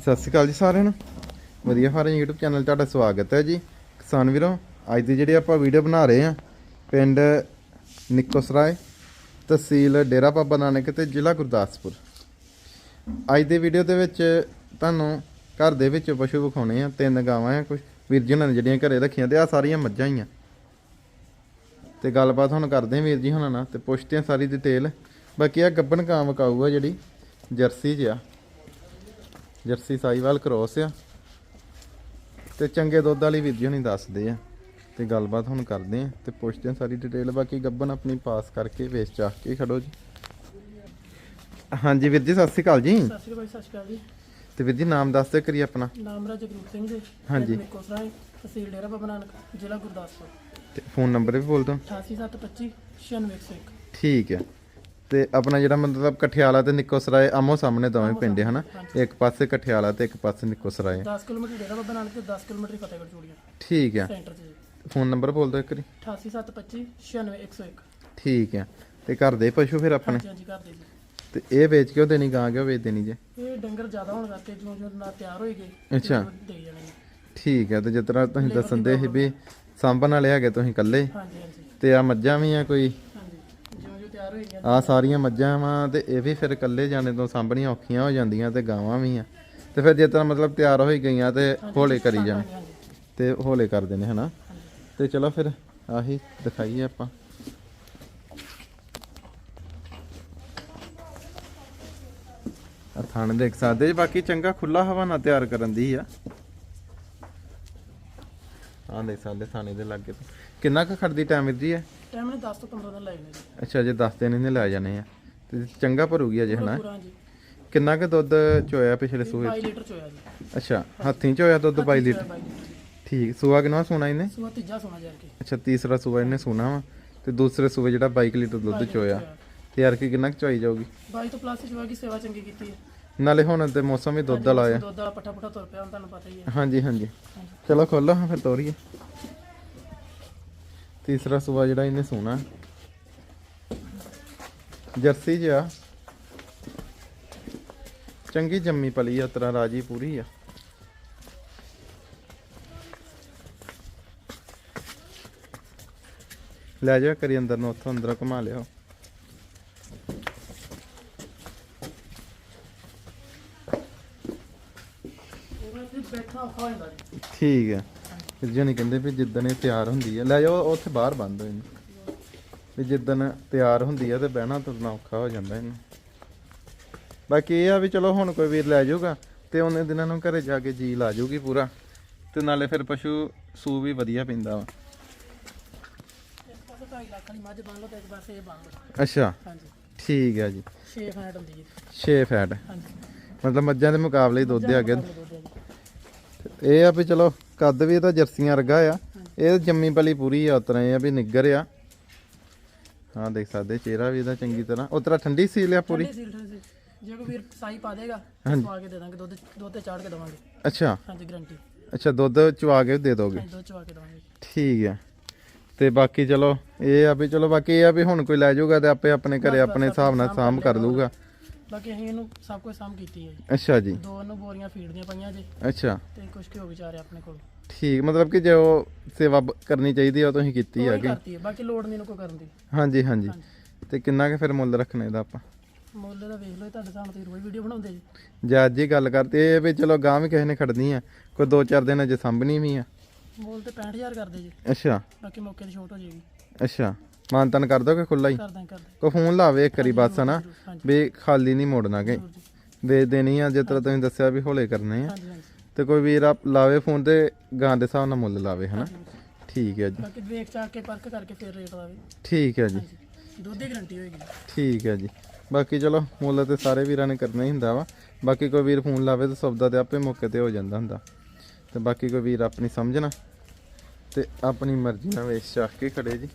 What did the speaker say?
ਸਤਿ ਸ਼੍ਰੀ ਅਕਾਲ ਜੀ ਸਾਰਿਆਂ ਨੂੰ। ਵਧੀਆ ਫਾਰਮ YouTube ਚੈਨਲ ਤੁਹਾਡਾ ਸਵਾਗਤ ਹੈ ਜੀ। ਕਿਸਾਨ ਵੀਰੋ, ਅੱਜ ਦੀ ਜਿਹੜੀ ਆਪਾਂ ਵੀਡੀਓ ਬਣਾ ਰਹੇ ਹਾਂ, ਪਿੰਡ ਨਿੱਕੋਸਰਾਏ ਤਹਿਸੀਲ ਡੇਰਾ ਬਾਬਾ ਨਾਨਕ ਤੇ ਜ਼ਿਲ੍ਹਾ ਗੁਰਦਾਸਪੁਰ। ਅੱਜ ਦੀ ਵੀਡੀਓ ਦੇ ਵਿੱਚ ਤੁਹਾਨੂੰ ਘਰ ਦੇ ਵਿੱਚ ਪਸ਼ੂ ਵਿਖਾਉਣੇ ਆ ਤਿੰਨ ਗਾਵਾਂ ਆ ਕੁਝ ਵੀਰ ਜੀ ਉਹਨਾਂ ਨੇ ਜਿਹੜੀਆਂ ਘਰੇ ਰੱਖੀਆਂ ਤੇ ਆ ਸਾਰੀਆਂ ਮੱਝਾਂ ਹੀ ਆ। ਤੇ ਗੱਲਬਾਤ ਹੁਣ ਕਰਦੇ ਆ ਵੀਰ ਜੀ ਹੁਣਾਂ ਨਾਲ ਤੇ ਪੁੱਛਦੇ ਆ ਸਾਰੀ ਡਿਟੇਲ ਬਾਕੀ ਆ ਗੱਬਣ ਕਾਂ ਵਿਕਾਊ ਆ ਜਿਹੜੀ, ਜਰਸੀ 'ਚ ਆ। ਜਰਸੀ ਸਾਈਵਾਲ ਕ੍ਰੋਸ ਆ। ਤੇ ਚੰਗੇ ਦੁੱਧ ਵਾਲੀ ਜੀ ਹੁਣੀ ਦੱਸਦੇ ਆ। ਤੇ ਗੱਲਬਾਤ ਹੁਣ ਕਰਦੇ ਆ ਤੇ ਪੁੱਛਦੇ ਆ ਸਾਰੀ ਡਿਟੇਲ ਬਾਕੀ ਗੱਬਨ ਆਪਣੀ ਪਾਸ ਕਰਕੇ ਵੇਚ ਚਾਹ ਕੇ ਖੜੋ ਜੀ। ਹਾਂਜੀ ਵੀਰ ਜੀ ਸਤਿ ਸ਼੍ਰੀ ਅਕਾਲ ਜੀ। ਸਤਿ ਸ਼੍ਰੀ ਅਕਾਲ ਜੀ, ਸਤਿ ਸ਼੍ਰੀ ਅਕਾਲ ਜੀ। ਤੇ ਵੀਰ ਜੀ ਨਾਮ ਦੱਸ ਦਿਓ ਕਰੀ ਆਪਣਾ। ਨਾਮ ਮੇਰਾ ਜਗਰੂਪ ਸਿੰਘ ਜੀ। ਹਾਂਜੀ। ਮੇਕੋ ਸਰਾਏ ਤਹਿਸੀਲ ਡੇਰਾ ਬਾਬਾ ਨਾਨਕ ਜ਼ਿਲ੍ਹਾ ਗੁਰਦਾਸਪੁਰ। ਤੇ ਫੋਨ ਨੰਬਰ ਵੀ ਬੋਲ ਦਿਓ। 88725 96101 ਠੀਕ ਹੈ ਤੇ ਆਪਣਾ ਜਿਹੜਾ ਮਤਲਬ ਕਠਿਆਲਾ ਤੇ ਨਿੱਕੋ ਸਰਾਏ ਆਮੋ ਸਾਹਮਣੇ ਦੋਵੇਂ ਪਿੰਡ ਹਨਾ? ਇੱਕ ਪਾਸੇ ਕਠਿਆਲਾ ਤੇ ਇੱਕ ਪਾਸੇ ਨਿੱਕੋ ਸਰਾਏ 10 ਕਿਲੋਮੀਟਰ ਡੇਰਾ ਬਾਬਾ ਨਾਨਕ ਤੇ 10 ਕਿਲੋਮੀਟਰ ਫਤਿਹਗੜ੍ਹ ਚੂੜੀਆਂ। ਠੀਕ ਹੈ। ਸੈਂਟਰ 'ਚ ਫੋਨ ਨੰਬਰ ਬੋਲ ਦਿਓ ਇੱਕ ਵਾਰੀ। 88725 96101 ਠੀਕ ਹੈ। ਤੇ ਘਰ ਦੇ ਪਸ਼ੂ ਫਿਰ ਆਪਣੇ? ਹਾਂਜੀ ਘਰ ਦੇ ਜੀ। ਤੇ ਇਹ ਵੇਚ ਕਿਉਂ ਦੇਣੀ ਗਾਂ ਕਿਉਂ ਵੇਚ ਦੇਣੀ ਜੇ? ਇਹ ਡੰਗਰ ਜ਼ਿਆਦਾ ਹੋਣ ਕਰਕੇ ਜਿਉਂ ਜਿਉਂ ਨਾ ਤਿਆਰ ਹੋਈ ਗਏ ਅੱਛਾ। ਦੇ ਜਾਣੇ ਨੇ। ਠੀਕ ਹੈ ਤੇ ਜਿਸ ਤਰ੍ਹਾਂ ਤੁਸੀਂ ਦੱਸਣ ਦੇ ਸੀ ਵੀ ਸਾਂਭਣ ਵਾਲੇ ਹੈਗੇ ਤੁਸੀਂ ਇਕੱਲੇ। ਹਾਂਜੀ ਹਾਂਜੀ। ਤੇ ਆ ਮੱਝਾਂ ਵੀ ਆ ਕੋਈ? ਤਿਆਰ ਹੋਈ ਗਈਆਂ ਆ ਸਾਰੀਆਂ ਮੱਝਾਂ ਵਾ ਤੇ ਇਹ ਵੀ ਫਿਰ ਇਕੱਲੇ ਜਾਣੇ ਤੋਂ ਸਾਂਭਣੀਆਂ ਔਖੀਆਂ ਹੋ ਜਾਂਦੀਆਂ ਤੇ ਗਾਵਾਂ ਵੀ ਆ। ਤੇ ਫਿਰ ਜਿਸ ਤਰ੍ਹਾਂ ਮਤਲਬ ਤਿਆਰ ਹੋਈ ਗਈਆਂ ਤੇ ਹੌਲੇ ਕਰੀ ਜਾਣ। ਤੇ ਹੌਲੇ ਕਰਦੇ ਨੇ ਹਨਾ? ਤੇ ਚਲੋ ਫਿਰ ਆਹੀ ਦਿਖਾਈਏ ਆਪਾਂ। ਆ ਥਣ ਦੇਖ ਸਕਦੇ ਜੀ ਬਾਕੀ ਚੰਗਾ ਖੁੱਲਾ ਹਵਾਨਾ ਤਿਆਰ ਕਰਨ ਦੀ ਆ। ਆ ਦੇਖ ਸਕਦੇ ਥਾਣੇ ਦੇ ਲੱਗੇ ਤੋਂ। ਕਿੰਨਾ ਕੁ ਖੜਦੀ ਟਾਈਮ ਵੀਰ ਜੀ ਹੈ ਟਾਈਮ ਨੇ 10 ਤੋਂ 15 ਦਿਨ ਲੱਗਣੇ ਜੀ। ਅੱਛਾ ਜੇ 10 ਦਿਨ ਇਹਨੇ ਲੈ ਜਾਣੇ ਆ। ਤੇ ਚੰਗਾ ਭਰੂਗੀ ਅਜੇ ਹਨਾ? ਪੂਰਾ ਜੀ। ਕਿੰਨਾ ਕੁ ਦੁੱਧ ਚੋਇਆ ਪਿਛਲੇ ਸੂਏ 22 ਲੀਟਰ ਚੋਇਆ ਜੀ। ਅੱਛਾ ਹੱਥੀਂ ਚੋਇਆ ਦੁੱਧ 22 ਲੀਟਰ? 22 ਲੀਟਰ ਠੀਕ ਸੂਆ ਕਿੰਨਾ ਸੋਣਾ ਇਹਨੇ? ਸੂਆ ਤੀਜਾ ਸੋਨਾ ਜਾ ਕੇ ਅੱਛਾ ਤੀਸਰਾ ਸੂਆ ਇਹਨੇ ਸੋਣਾ ਵਾ। ਤੇ ਦੂਸਰੇ ਸੂਏ ਜਿਹੜਾ 22 ਲੀਟਰ ਦੁੱਧ ਚੋਇਆ। ਤੇ ਯਾਰ ਕੀ ਕਿੰਨਾ ਕੁ ਚੋਈ ਜਾਊਗੀ? 22 ਤੋਂ ਪਲੱਸ ਚੋਇਆ ਕੀ ਸੇਵਾ ਚੰਗੀ ਕੀਤੀ ਹੈ ਨਾਲੇ ਹੁਣ ਤੇ ਮੌਸਮ ਵੀ ਦੁੱਧ ਵਾਲਾ ਆ। ਦੁੱਧ ਵਾਲਾ ਪੱਠਾ ਪੁੱਠਾ ਤੁਰ ਪਿਆ ਹੁਣ ਤੁਹਾਨੂੰ ਪਤਾ ਹੀ ਹੈ। ਹਾਂਜੀ ਹਾਂਜੀ। ਚਲੋ ਖੋਲੋ ਹਾਂ ਫਿਰ ਤੋਰੀਏ। ਤੀਸਰਾ ਸੂਆ ਜਿਹੜਾ ਇਹਨੇ ਸੋਣਾ। ਜਰਸੀ ਜਿਹਾ। ਚੰਗੀ ਜੰਮੀ ਪਲੀ ਆ ਤਰਾ ਰਾਜੀ ਪੂਰੀ ਆ। ਲੈ ਜਾ ਕਰੀ ਅੰਦਰ ਨੂੰ ਉੱਥੋਂ ਅੰਦਰ ਘੁਮਾ ਲਿਓ ਉਹਨਾਂ ਤੇ ਬੈਠਾ ਔਖਾ ਹੋ ਜਾਂਦਾ ਜੀ। ਠੀਕ ਹੈ। ਫਿਰ ਜਾਨੀ ਕਹਿੰਦੇ ਵੀ ਜਿੱਦਣ ਇਹ ਤਿਆਰ ਹੁੰਦੀ ਹੈ ਲੈ ਜਾਓ ਉੱਥੇ ਬਾਹਰ ਬੰਦ ਹੋ ਇਹਨੂੰ ਵੀ ਜਿੱਦਣ ਤਿਆਰ ਹੁੰਦੀ ਹੈ ਤੇ ਬਹਿਣਾ ਤੁਰਨਾ ਔਖਾ ਹੋ ਜਾਂਦਾ ਇਹਨੂੰ। ਬਾਕੀ ਇਹ ਆ ਵੀ ਚਲੋ ਹੁਣ ਕੋਈ ਵੀਰ ਲੈ ਜਾਊਗਾ ਤੇ ਉਹਨੇ ਦਿਨਾਂ ਨੂੰ ਘਰੇ ਜਾ ਕੇ ਜੀ ਲਾ ਜਾਊਗੀ ਪੂਰਾ। ਤੇ ਨਾਲੇ ਫਿਰ ਪਸ਼ੂ ਸੂ ਵੀ ਵਧੀਆ ਪੈਂਦਾ ਵਾ। ਇੱਕ ਪਾਸੇ 2.5 ਲੱਖ ਵਾਲੀ ਮੱਝ ਬੰਨ ਲਓ ਤੇ ਇੱਕ ਪਾਸੇ ਇਹ ਬੰਨ ਲਓ। ਅੱਛਾ। ਹਾਂਜੀ। ਠੀਕ ਹੈ ਜੀ। 6 ਫੈਟ ਹੁੰਦੀ ਜੀ। 6 ਫੈਟ। ਹਾਂਜੀ। ਮਤਲਬ ਮੱਝਾਂ ਦੇ ਮੁਕਾਬਲੇ ਦੁੱਧ ਆ ਗਿਆ ਇਹ ਆ ਵੀ ਚਲੋ ਕੱਦ ਵੀ ਇਹਦਾ ਜਰਸੀਆਂ ਵਰਗਾ ਆ। ਇਹ ਜੰਮੀ ਪਲੀ ਪੂਰੀ ਆ ਉਤਰਾ ਇਹ ਆ ਵੀ ਨਿੱਗਰ ਆ। ਹਾਂ ਦੇਖ ਸਕਦੇ ਚਿਹਰਾ ਵੀ ਇਹਦਾ ਚੰਗੀ ਤਰ੍ਹਾਂ। ਉਤਰਾ ਠੰਡੀ ਸੀਲ ਆ ਪੂਰੀ? ਠੰਡੇ ਸੀਲ ਠੰਡੇ ਸੀਲ। ਜੇ ਕੋਈ ਵੀਰ ਸਾਈ ਪਾ ਦੇਗਾ ਹਾਂਜੀ। ਸਵਾ ਕੇ ਦੇ ਦਾਂਗੇ ਦੁੱਧ ਦੁੱਧ ਤੇ ਚਾੜ ਕੇ ਦਵਾਂਗੇ। ਅੱਛਾ। ਹਾਂਜੀ ਗਰੰਟੀ ਅੱਛਾ ਦੁੱਧ ਚਵਾ ਕੇ ਦੇ ਦੋਗੇ? ਹਾਂਜੀ ਦੁੱਧ ਚਵਾ ਕੇ ਦਵਾਂਗੇ। ਠੀਕ ਆ। ਤੇ ਬਾਕੀ ਚਲੋ ਇਹ ਆ ਵੀ ਚਲੋ ਬਾਕੀ ਇਹ ਆ ਵੀ ਹੁਣ ਕੋਈ ਲੈ ਜਾਊਗਾ ਤੇ ਆਪੇ ਆਪਣੇ ਘਰੇ ਆਪਣੇ ਹਿਸਾਬ ਨਾਲ ਸਾਂਭ ਕਰ ਲੂਗਾ ਬਾਕੀ ਅਸੀਂ ਇਹਨੂੰ ਸਭ ਕੁਝ ਸਾਂਭ ਕੀਤੀ ਹੈ ਜੀ। ਅੱਛਾ ਜੀ। ਦੋ ਨੂੰ ਬੋਰੀਆਂ ਫੀਡ ਦੀਆਂ ਪਈਆਂ ਜੀ। ਅੱਛਾ। ਤੇ ਕੁਝ ਕਿਉਂ ਵਿਚਾਰੇ ਆਪਣੇ ਕੋਲ। ਠੀਕ ਮਤਲਬ ਕਿ ਜੋ ਸੇਵਾ ਬ- ਕਰਨੀ ਚਾਹੀਦੀ ਆ ਉਹ ਤੁਸੀਂ ਕੀਤੀ ਉਹ ਹੀ ਹੈਗੀ। ਕਰਤੀ ਹੈ ਬਾਕੀ ਲੋੜ ਨਹੀਂ ਇਹਨੂੰ ਕੋਈ ਕਰਨ ਦੀ। ਹਾਂਜੀ ਹਾਂਜੀ। ਤੇ ਕਿੰਨਾ ਕੁ ਫਿਰ ਮੁੱਲ ਰੱਖਣਾ ਇਹਦਾ ਆਪਾਂ? ਮੁੱਲ ਦਾ ਵੇਖ ਲਓ ਇਹ ਤੁਹਾਡੇ ਸਾਹਮਣੇ ਤੁਸੀਂ ਰੋਜ਼ ਵੀਡੀਓ ਬਣਾਉਂਦੇ ਜੀ। ਜੇ ਅੱਜ ਹੀ ਗੱਲ ਕਰਦੇ ਇਹ ਵੀ ਚਲੋ ਗਾਂ ਵੀ ਕਿਸੇ ਨੇ ਖੜਨੀ ਆ ਕੋਈ 2-4 ਦਿਨ ਅਜੇ ਸਾਂਭਣੀ ਵੀ ਆ। ਮੁੱਲ ਤੇ 65000 ਕਰਦੇ ਜੀ। ਅੱਛਾ। ਬਾਕੀ ਮੌਕੇ ਦੀ ਛੋਟ ਹੋ ਜਾਏਗੀ। ਅੱਛਾ। ਮਾਨਤਨ ਕਰ ਦੋਗੇ ਖੁੱਲਾ ਹੀ? ਕਰਦਾਂ ਕਰਦੇ ਕੋ ਫੋਨ ਲਾਵੇ ਇੱਕ ਵਾਰੀ ਬਸ ਨਾ ਹਾਂਜੀ। ਵੀ ਖਾਲੀ ਨਹੀਂ ਮੋੜਨਾ ਕਿ ਜ਼ਰੂਰ ਜੀ। ਦੇ ਦੇਣੀ ਆ ਜਿਸ ਤਰ੍ਹਾਂ ਤੁਸੀਂ ਦੱਸਿਆ ਵੀ ਹੌਲੇ ਕਰਨੇ ਆ। ਹਾਂਜੀ ਹਾਂਜੀ। ਤੇ ਕੋਈ ਵੀਰ ਆ ਲਾਵੇ ਫੋਨ ਤੇ ਗਾਂ ਦੇ ਹਿਸਾਬ ਨਾਲ ਮੁੱਲ ਲਾਵੇ ਹਨਾ? ਠੀਕ ਹੈ ਜੀ। ਬਾਕੀ ਵੇਖ ਚਾਕ ਕੇ ਪਰਖ ਕਰਕੇ ਫਿਰ ਰੇਟ ਲਾਵੇ। ਠੀਕ ਹੈ ਜੀ। ਹਾਂਜੀ। ਦੁੱਧ ਦੀ ਗਰੰਟੀ ਹੋਏਗੀ। ਠੀਕ ਹੈ ਜੀ। ਬਾਕੀ ਚਲੋ ਮੁੱਲ ਤੇ ਸਾਰੇ ਵੀਰਾਂ ਨੇ ਕਰਨਾ ਹੀ ਹੁੰਦਾ ਵਾ। ਬਾਕੀ ਕੋਈ ਵੀਰ ਫੋਨ ਲਾਵੇ ਤਾਂ ਤੇ ਆਪੇ ਮੌਕੇ ਤੇ ਹੋ ਜਾਂਦਾ ਹੁੰਦਾ। ਤੇ ਬਾਕੀ ਕੋਈ ਵੀਰ ਆਪਣੀ ਸਮਝਣਾ ਤੇ ਆਪਣੀ ਮਰਜ਼ੀ ਨਾਲ ਵੇਚ ਚੱਕ ਕੇ ਖੜੇ ਜੀ।